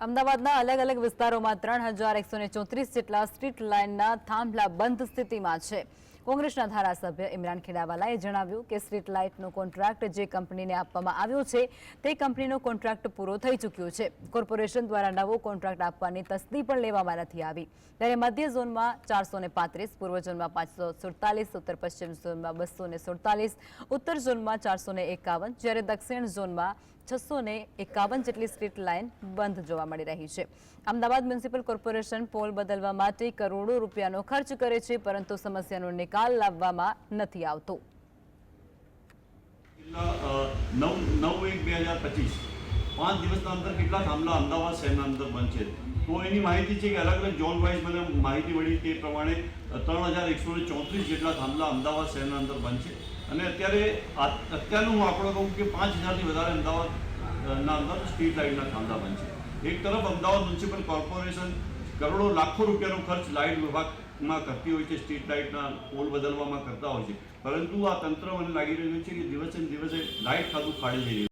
અમદાવાદના અલગ અલગ વિસ્તારોમાં ત્રણ હજાર એકસો ચોત્રીસ જેટલા સ્ટ્રીટ લાઇનના થાંભલા બંધ સ્થિતિમાં છે. કોંગ્રેસના ધારાસભ્ય ઇમરાન ખેડાવાલાએ જણાવ્યું કે સ્ટ્રીટ લાઇટનો કોન્ટ્રાક્ટ જે કંપનીને આપવામાં આવ્યો છે, તે કંપનીનો કોન્ટ્રાક્ટ પૂરો થઈ ચૂક્યો છે. કોર્પોરેશન દ્વારા નવો કોન્ટ્રાક્ટ આપવાની તસ્દી પણ લેવામાં નથી આવી. ત્યારે મધ્ય ઝોનમાં ચારસો પાંત્રીસ, પૂર્વ ઝોનમાં પાંચસો સુડતાલીસ, ઉત્તર પશ્ચિમ ઝોનમાં બસો સુડતાલીસ, ઉત્તર ઝોનમાં ચારસો એકાવન, જ્યારે દક્ષિણ ઝોનમાં છસો ને એકાવન જેટલી સ્ટ્રીટ લાઇન બંધ જોવા મળી રહી છે. અમદાવાદ મ્યુનિસિપલ કોર્પોરેશન પોલ બદલવા માટે કરોડો રૂપિયાનો ખર્ચ કરે છે, પરંતુ સમસ્યાનો નિકાલ લાવવામાં નથી આવતો. નવ નવ એક બે હજાર પચીસ. પાંચ દિવસના અંદર કેટલા થાંભલા અમદાવાદ શહેરના અંદર બનશે તો એની માહિતી છે કે અલગ અલગ ઝોન વાઇઝ મને માહિતી મળી તે પ્રમાણે ત્રણ હજાર એકસો ને ચોત્રીસ જેટલા થાંભલા અમદાવાદ શહેરના અંદર બનશે અને અત્યારે અત્યારનું હું આંકડો કહું કે પાંચ હજારથી વધારે અમદાવાદ ના અંદર સ્ટ્રીટ લાઇટના થાંભલા બનશે એક તરફ અમદાવાદ મ્યુનિસિપલ કોર્પોરેશન કરોડો, લાખો રૂપિયાનો ખર્ચ લાઇટ વિભાગમાં કરતી હોય છે સ્ટ્રીટ લાઇટના પોલ બદલવામાં કરતા હોય છે. પરંતુ આ તંત્ર મને લાગી રહ્યું છે કે દિવસે દિવસે લાઇટ ખાતું ખાડી જઈ રહ્યું